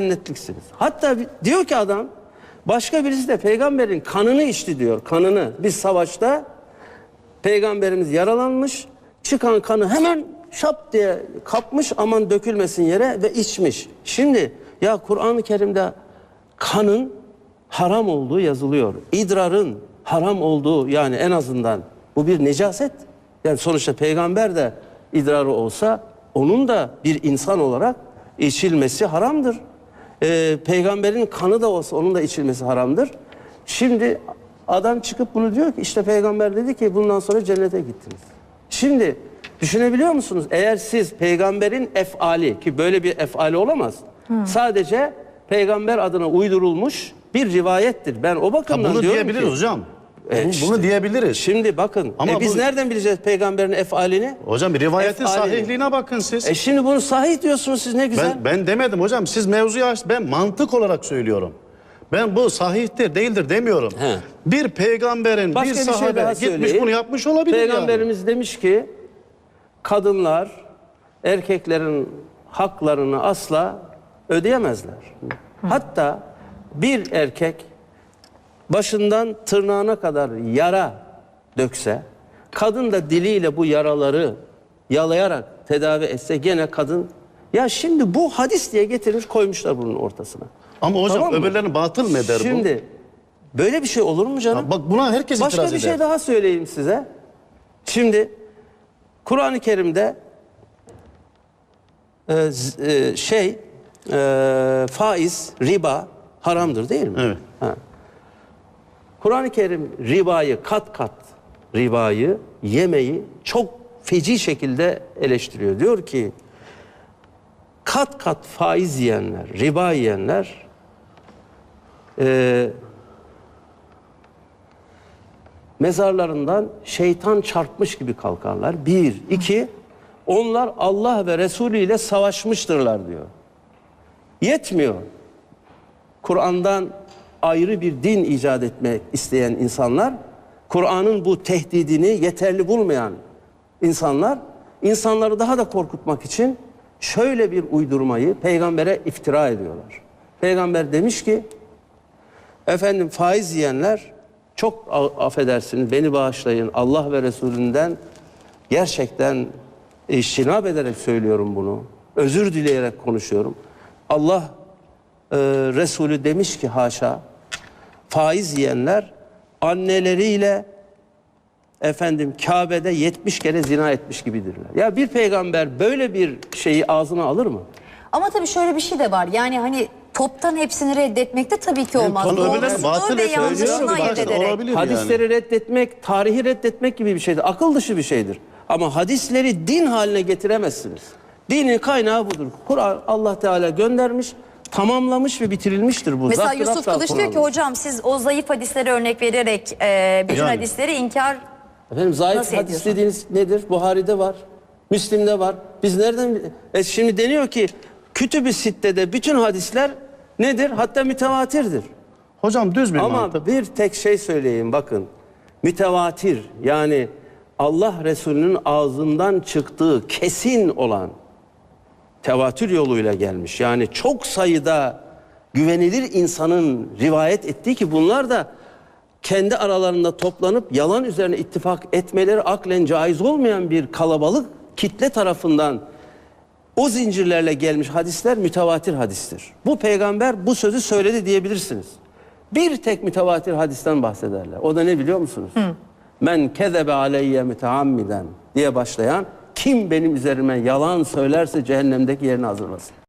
cennetliksiniz. Hatta diyor ki adam başka birisi de peygamberin kanını içti diyor. Kanını. Biz savaşta peygamberimiz yaralanmış. Çıkan kanı hemen şap diye kapmış aman dökülmesin yere ve içmiş. Şimdi ya Kur'an-ı Kerim'de kanın haram olduğu yazılıyor. İdrarın haram olduğu yani en azından bu bir necaset. Yani sonuçta peygamber de idrarı olsa onun da bir insan olarak içilmesi haramdır. Ee, peygamberin kanı da olsa onun da içilmesi haramdır. Şimdi adam çıkıp bunu diyor ki işte peygamber dedi ki bundan sonra cennete gittiniz. Şimdi düşünebiliyor musunuz? Eğer siz peygamberin efali ki böyle bir efali olamaz. Sadece peygamber adına uydurulmuş bir rivayettir. Ben o Ha, bakımdan bunu diyorum diyebiliriz ki, hocam. E, Bu- işte. Bunu diyebiliriz. Şimdi bakın Ama e biz bu- nereden bileceğiz peygamberin efalini? Hocam bir rivayetin sahihliğine bakın siz. E şimdi bunu sahih diyorsunuz siz ne güzel. Ben, ben demedim hocam. Siz mevzuyu aç. Ben mantık olarak söylüyorum. Ben bu sahihtir değildir demiyorum. He. Bir peygamberin Başka bir bir şey sahabe gitmiş bunu yapmış olabilir yani. Peygamberimiz demiş ki kadınlar erkeklerin haklarını asla ödeyemezler. Hatta bir erkek başından tırnağına kadar yara dökse, kadın da diliyle bu yaraları yalayarak tedavi etse gene kadın ya şimdi bu hadis diye getirmiş koymuşlar bunun ortasına. Ama hocam Tamam mı? öbürlerini batıl mı eder bu? Şimdi böyle bir şey olur mu canım? Ha, Bak buna herkes Başka itiraz bir eder. şey daha söyleyeyim size. Şimdi Kur'an-ı Kerim'de e, e, şey e, faiz, riba haramdır değil mi? Evet. Ha. Kur'an-ı Kerim ribayı kat kat ribayı yemeyi çok feci şekilde eleştiriyor. Diyor ki kat kat faiz yiyenler, riba yiyenler e, mezarlarından şeytan çarpmış gibi kalkarlar. Bir, iki, onlar Allah ve Resulü ile savaşmıştırlar diyor. Yetmiyor. Kur'an'dan ayrı bir din icat etmek isteyen insanlar, Kur'an'ın bu tehdidini yeterli bulmayan insanlar, insanları daha da korkutmak için şöyle bir uydurmayı peygambere iftira ediyorlar. Peygamber demiş ki, Efendim faiz yiyenler çok affedersiniz beni bağışlayın Allah ve Resulünden gerçekten iştinap ederek söylüyorum bunu. Özür dileyerek konuşuyorum. Allah e, Resulü demiş ki haşa faiz yiyenler anneleriyle efendim Kabe'de 70 kere zina etmiş gibidirler. Ya bir peygamber böyle bir şeyi ağzına alır mı? Ama tabii şöyle bir şey de var. Yani hani toptan hepsini reddetmek de tabii ki olmaz. Konu öbürlerini batıl Doğrusunu ve yanlışını ayırt ederek. olabilir yani. Hadisleri reddetmek, tarihi reddetmek gibi bir şeydir. Akıl dışı bir şeydir. Ama hadisleri din haline getiremezsiniz. Dinin kaynağı budur. Kur'an Allah Teala göndermiş, tamamlamış ve bitirilmiştir bu. Mesela Yusuf Kılıç diyor ki hocam siz o zayıf hadisleri örnek vererek e, bütün Yani. hadisleri inkar Efendim zayıf Nasıl hadis ediyorsun? dediğiniz nedir? Buhari'de var, Müslim'de var. Biz nereden... E şimdi deniyor ki Kütüb-i Sitte'de bütün hadisler nedir? Hatta mütevatirdir. Hocam düz bir Ama mantık. bir tek şey söyleyeyim bakın. Mütevatir yani Allah Resulü'nün ağzından çıktığı kesin olan tevatür yoluyla gelmiş. Yani çok sayıda güvenilir insanın rivayet ettiği ki bunlar da kendi aralarında toplanıp yalan üzerine ittifak etmeleri aklen caiz olmayan bir kalabalık kitle tarafından o zincirlerle gelmiş hadisler mütevatir hadistir. Bu peygamber bu sözü söyledi diyebilirsiniz. Bir tek mütevatir hadisten bahsederler. O da ne biliyor musunuz? Men kezebe aleyye müteammiden diye başlayan kim benim üzerime yalan söylerse cehennemdeki yerini hazırlasın.